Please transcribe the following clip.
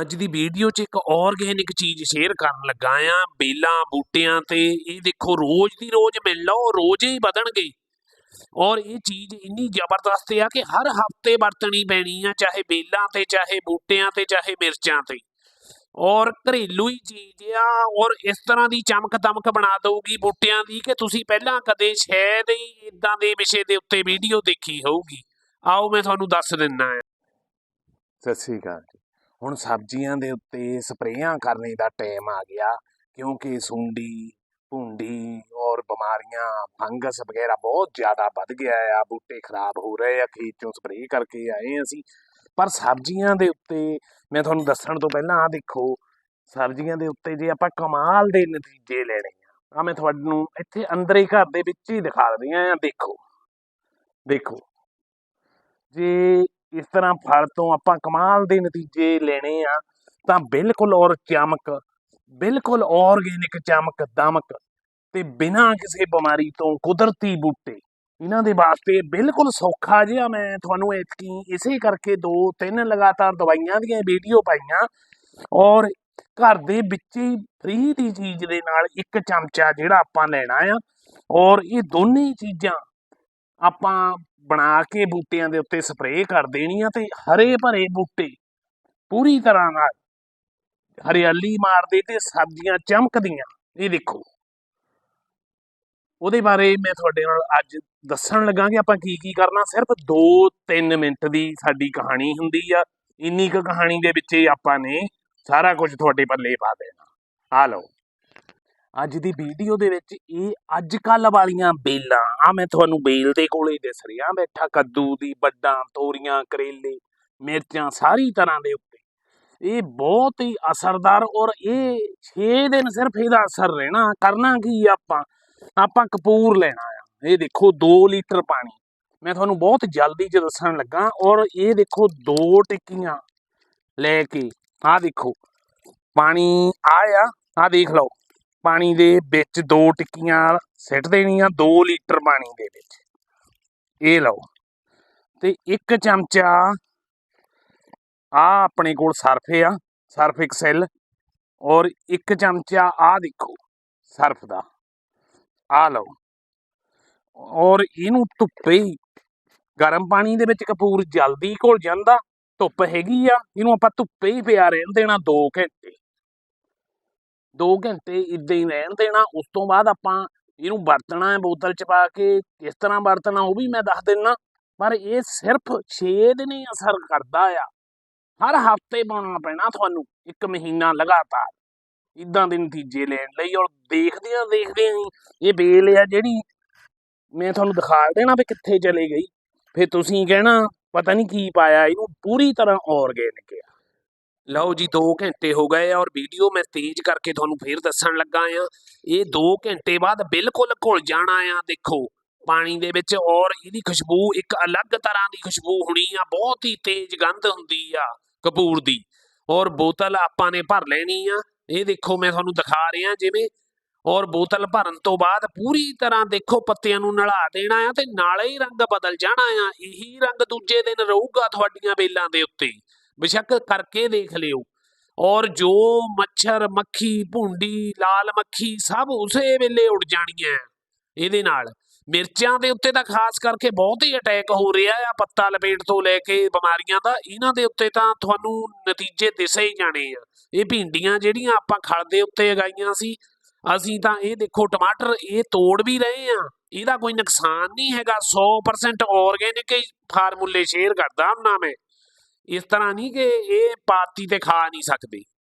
ਅੱਜ ਦੀ ਵੀਡੀਓ 'ਚ ਇੱਕ ਆਰਗੇਨਿਕ ਚੀਜ਼ ਸ਼ੇਅਰ ਕਰਨ ਲੱਗਾ ਆ, ਬੇਲਾਂ, ਬੂਟਿਆਂ ਤੇ। ਇਹ ਦੇਖੋ, ਰੋਜ਼ ਦੀ ਰੋਜ਼ ਮਿਲ ਲਓ, ਰੋਜ਼ ਹੀ ਵਧਣਗੇ। ਔਰ ਇਹ ਚੀਜ਼ ਇੰਨੀ ਜ਼ਬਰਦਸਤ ਆ ਕਿ ਹਰ ਹਫ਼ਤੇ ਵਰਤਣੀ ਪੈਣੀ ਆ, ਚਾਹੇ ਬੇਲਾਂ ਤੇ, ਚਾਹੇ ਬੂਟਿਆਂ ਤੇ, ਚਾਹੇ ਮਿਰਚਾਂ ਤੇ। ਔਰ ਘਰੇਲੂ ਹੀ ਚੀਜ਼ ਆ, ਔਰ ਇਸ ਤਰ੍ਹਾਂ ਦੀ ਚਮਕ ਦਮਕ ਬਣਾ ਦਊਗੀ ਬੂਟਿਆਂ ਦੀ ਕਿ ਤੁਸੀਂ ਪਹਿਲਾਂ ਕਦੇ ਸ਼ਾਇਦ ਹੀ ਇਦਾਂ ਦੇ ਵਿਸ਼ੇ ਦੇ ਉੱਤੇ ਵੀਡੀਓ ਦੇਖੀ ਹੋਊਗੀ। ਆਓ, ਮੈਂ ਤੁਹਾਨੂੰ ਦੱਸ ਦਿੰਨਾ ਆ। ਸਤਿ ਸ੍ਰੀ ਅਕਾਲ ਹੁਣ ਸਬਜ਼ੀਆਂ ਦੇ ਉੱਤੇ ਸਪਰੇਆਂ ਕਰਨੇ ਦਾ ਟਾਈਮ ਆ ਗਿਆ, ਕਿਉਂਕਿ ਸੁੰਡੀ, ਭੁੰਡੀ ਔਰ ਬਿਮਾਰੀਆਂ, ਫੰਗਸ ਵਗੈਰਾ ਬਹੁਤ ਜ਼ਿਆਦਾ ਵੱਧ ਗਿਆ ਆ, ਬੂਟੇ ਖਰਾਬ ਹੋ ਰਹੇ ਆ, ਖੇਤ ਚੋਂ ਸਪਰੇਅ ਕਰਕੇ ਆਏ ਅਸੀਂ। ਪਰ ਸਬਜ਼ੀਆਂ ਦੇ ਉੱਤੇ ਮੈਂ ਤੁਹਾਨੂੰ ਦੱਸਣ ਤੋਂ ਪਹਿਲਾਂ ਆ ਦੇਖੋ, ਸਬਜ਼ੀਆਂ ਦੇ ਉੱਤੇ ਜੇ ਆਪਾਂ ਕਮਾਲ ਦੇ ਨਤੀਜੇ ਲੈਣੇ ਆ ਆ ਮੈਂ ਤੁਹਾਨੂੰ ਇੱਥੇ ਅੰਦਰ ਹੀ ਘਰ ਦੇ ਵਿੱਚ ਹੀ ਦਿਖਾ ਦਿੰਦੀ ਆ ਦੇਖੋ। ਦੇਖੋ, ਜੇ ਇਸ ਤਰ੍ਹਾਂ ਫਲ ਤੋਂ ਆਪਾਂ ਕਮਾਲ ਦੇ ਨਤੀਜੇ ਲੈਣੇ ਆ, ਤਾਂ ਬਿਲਕੁਲ ਔਰ ਚਮਕ, ਬਿਲਕੁਲ ਆਰਗੇਨਿਕ ਚਮਕ, ਦਮਕ ਤੇ ਬਿਨਾਂ ਕਿਸੇ ਬਿਮਾਰੀ ਤੋਂ ਕੁਦਰਤੀ ਬੂਟੇ। ਇਹਨਾਂ ਦੇ ਵਾਸਤੇ ਬਿਲਕੁਲ ਸੌਖਾ ਜਿਹਾ ਮੈਂ ਤੁਹਾਨੂੰ ਇਤਕੀ ਇਸੇ ਕਰਕੇ ਦੋ ਤਿੰਨ ਲਗਾਤਾਰ ਦਵਾਈਆਂ ਦੀਆਂ ਵੀਡੀਓ ਪਾਈਆਂ ਔਰ ਘਰ ਦੇ ਵਿੱਚ ਹੀ ਫ੍ਰੀ ਦੀ ਚੀਜ਼ ਦੇ ਨਾਲ ਇੱਕ ਚਮਚਾ ਜਿਹੜਾ ਆਪਾਂ ਲੈਣਾ ਆ ਔਰ ਇਹ ਦੋਨੇ ਚੀਜ਼ਾਂ ਆਪਾਂ ਬਣਾ ਕੇ ਬੂਟਿਆਂ ਦੇ ਉੱਤੇ ਸਪਰੇਅ ਕਰ ਦੇਣੀ ਆ ਤੇ ਹਰੇ ਭਰੇ ਬੂਟੇ ਪੂਰੀ ਤਰ੍ਹਾਂ ਨਾਲ ਹਰਿਆਲੀ ਮਾਰਦੇ ਤੇ ਸਬਜ਼ੀਆਂ ਚਮਕਦੀਆਂ। ਇਹ ਦੇਖੋ। ਉਹਦੇ ਬਾਰੇ ਮੈਂ ਤੁਹਾਡੇ ਨਾਲ ਅੱਜ ਦੱਸਣ ਲੱਗਾ ਕਿ ਆਪਾਂ ਕੀ ਕੀ ਕਰਨਾ। ਸਿਰਫ 2-3 ਮਿੰਟ ਦੀ ਸਾਡੀ ਕਹਾਣੀ ਹੁੰਦੀ ਆ। ਇੰਨੀ ਕੁ ਕਹਾਣੀ ਦੇ ਵਿੱਚ ਹੀ ਆਪਾਂ ਨੇ ਸਾਰਾ ਕੁਝ ਤੁਹਾਡੇ ਪੱਲੇ ਪਾ ਦੇਣਾ। ਆ ਲਓ। ਅੱਜ ਦੀ ਵੀਡੀਓ ਦੇ ਵਿੱਚ ਇਹ ਅੱਜ ਕੱਲ ਵਾਲੀਆਂ ਬੇਲਾਂ। ਆ ਮੈਂ ਤੁਹਾਨੂੰ ਬੇਲ ਦੇ ਕੋਲੇ ਦਿਸ ਰਿਹਾ। ਬੈਠਾ ਕੱਦੂ ਦੀ, ਵੱਡਾਂ, ਤੋਰੀਆਂ, ਕਰੇਲੇ, ਮਿਰਚਾਂ ਸਾਰੀ ਤਰ੍ਹਾਂ ਦੇ ਉੱਤੇ। ਇਹ ਬਹੁਤ ਹੀ ਅਸਰਦਾਰ ਔਰ ਇਹ 6 ਦਿਨ ਸਿਰਫ ਇਹਦਾ ਅਸਰ ਰਹਿਣਾ। ਕਰਨਾ ਕੀ ਆਪਾਂ? ਆਪਾਂ ਕਪੂਰ ਲੈਣਾ ਆ। ਇਹ ਦੇਖੋ 2 ਲੀਟਰ ਪਾਣੀ। ਮੈਂ ਤੁਹਾਨੂੰ ਬਹੁਤ ਜਲਦੀ ਚ ਦੱਸਣ ਲੱਗਾ ਔਰ ਇਹ ਦੇਖੋ, ਦੋ ਟਿੱਕੀਆਂ ਲੈ ਕੇ। ਆਹ ਦੇਖੋ, ਪਾਣੀ ਆ ਆ ਆਹ ਦੇਖ ਲਓ। ਪਾਣੀ ਦੇ ਵਿੱਚ ਦੋ ਟਿੱਕੀਆਂ ਸਿੱਟ ਦੇਣੀਆਂ 2 ਲੀਟਰ ਪਾਣੀ ਦੇ ਵਿੱਚ। ਇਹ ਲਓ। ਤੇ ਇੱਕ ਚਮਚਾ ਆ ਆਪਣੇ ਕੋਲ ਸਰਫ ਆ, ਸਰਫ ਐਕਸਲ ਔਰ ਇੱਕ ਚਮਚਾ ਆ ਦੇਖੋ, ਸਰਫ ਦਾ। ਆ ਲਓ। ਔਰ ਇਹਨੂੰ ਧੁੱਪੇ ਹੀ, ਗਰਮ ਪਾਣੀ ਦੇ ਵਿੱਚ ਕਪੂਰ ਜਲਦੀ ਘੁਲ ਜਾਂਦਾ, ਧੁੱਪ ਹੈਗੀ ਆ, ਇਹਨੂੰ ਆਪਾਂ ਧੁੱਪੇ ਹੀ ਪਿਆ ਰਹਿਣ ਦੇਣਾ 2 ਘੰਟੇ। 2 ਘੰਟੇ ਇਦਾਂ ਹੀ ਰਹਿਣ ਦੇਣਾ, ਉਸ ਤੋਂ ਬਾਅਦ ਆਪਾਂ ਇਹਨੂੰ ਵਰਤਣਾ ਹੈ ਬੋਤਲ ਚ ਪਾ ਕੇ, ਕਿਸ ਤਰ੍ਹਾਂ ਵਰਤਣਾ ਉਹ ਵੀ ਮੈਂ ਦੱਸ ਦਿੰਨਾ। ਪਰ ਇਹ ਸਿਰਫ 6 ਦਿਨ ਹੀ ਅਸਰ ਕਰਦਾ ਆ। ਹਰ ਹਫ਼ਤੇ ਪਾਉਣਾ ਪੈਣਾ ਤੁਹਾਨੂੰ, ਇੱਕ ਮਹੀਨਾ ਲਗਾਤਾਰ। ਇਦਾਂ ਦੇ ਨਤੀਜੇ ਲੈਣ ਲਈ ਔਰ ਦੇਖਦੇ ਆ ਦੇਖਦੇ ਆ ਇਹ ਬੇਲ ਆ ਜਿਹੜੀ ਮੈਂ ਤੁਹਾਨੂੰ ਦਿਖਾ ਦੇਣਾ ਵੀ ਕਿੱਥੇ ਚਲੇ ਗਈ। ਫਿਰ ਤੁਸੀਂ ਕਹਿਣਾ, ਪਤਾ ਨਹੀਂ ਕੀ ਪਾਇਆ, ਇਹਨੂੰ ਪੂਰੀ ਤਰ੍ਹਾਂ ਆਰਗੇਨਿਕ ਆ। ਲਓ ਜੀ 2 ਘੰਟੇ ਹੋ ਗਏ ਆ ਔਰ ਵੀਡੀਓ ਮੈਂ ਤੇਜ਼ ਕਰਕੇ ਤੁਹਾਨੂੰ ਫੇਰ ਦੱਸਣ ਲੱਗਾ ਆ। ਇਹ 2 ਘੰਟੇ ਬਾਅਦ ਬਿਲਕੁਲ ਘੁਲ ਜਾਣਾ ਆ, ਦੇਖੋ। ਪਾਣੀ ਦੇ ਵਿੱਚ ਔਰ ਇਹਦੀ ਖੁਸ਼ਬੂ ਇੱਕ ਅਲੱਗ ਤਰ੍ਹਾਂ ਦੀ ਖੁਸ਼ਬੂ ਹੋਣੀ ਆ, ਬਹੁਤ ਹੀ ਤੇਜ਼ ਗੰਧ ਹੁੰਦੀ ਆ ਕਪੂਰ ਦੀ। ਔਰ ਬੋਤਲ ਆਪਾਂ ਨੇ ਭਰ ਲੈਣੀ ਆ। ਇਹ ਦੇਖੋ ਮੈਂ ਤੁਹਾਨੂੰ ਦਿਖਾ ਰਿਹਾ ਜਿਵੇਂ। ਔਰ ਬੋਤਲ ਭਰਨ ਤੋਂ ਬਾਅਦ ਪੂਰੀ ਤਰ੍ਹਾਂ ਦੇਖੋ ਪੱਤਿਆਂ ਨੂੰ ਨਲਾ ਦੇਣਾ ਆ ਤੇ ਨਾਲੇ ਹੀ ਰੰਗ ਬਦਲ ਜਾਣਾ ਆ। ਇਹੀ ਰੰਗ ਦੂਜੇ ਦਿਨ ਰਹੂਗਾ ਤੁਹਾਡੀਆਂ ਬੇਲਾਂ ਦੇ ਉੱਤੇ। ਬੇਸ਼ੱਕ ਕਰਕੇ ਦੇਖ ਲਿਓ। ਔਰ ਜੋ ਮੱਛਰ, ਮੱਖੀ, ਭੁੰਡੀ, ਲਾਲ ਮੱਖੀ ਸਭ ਉਸੇ ਵੇਲੇ ਉੱਡ ਜਾਣੀਆਂ ਇਹਦੇ ਨਾਲ। ਮਿਰਚਾਂ ਦੇ ਉੱਤੇ ਤਾਂ ਖਾਸ ਕਰਕੇ ਬਹੁਤ ਹੀ ਅਟੈਕ ਹੋ ਰਿਹਾ ਆ ਪੱਤਾ ਲਪੇਟ ਤੋਂ ਲੈ ਕੇ ਬਿਮਾਰੀਆਂ ਦਾ। ਇਹਨਾਂ ਦੇ ਉੱਤੇ ਤਾਂ ਤੁਹਾਨੂੰ ਨਤੀਜੇ ਦਿਸੇ ਹੀ ਜਾਣੇ ਆ। ਇਹ ਭਿੰਡੀਆਂ ਜਿਹੜੀਆਂ ਆਪਾਂ ਖਲ ਦੇ ਉੱਤੇ ਉਗਾਈਆਂ ਸੀ, ਅਸੀਂ ਤਾਂ ਇਹ ਦੇਖੋ ਟਮਾਟਰ, ਇਹ ਤੋੜ ਵੀ ਰਹੇ ਆ। ਇਹਦਾ ਕੋਈ ਨੁਕਸਾਨ ਨਹੀਂ ਹੈਗਾ। 100% ਆਰਗੇਨਿਕ ਫਾਰਮੂਲੇ ਸ਼ੇਅਰ ਕਰਦਾ ਹੁੰਨਾ ਮੈਂ। ਇਸ ਤਰ੍ਹਾਂ ਨਹੀਂ ਕਿ ਇਹ ਪਾਤੀ ਤੇ ਖਾ ਨਹੀਂ ਸਕਦੇ।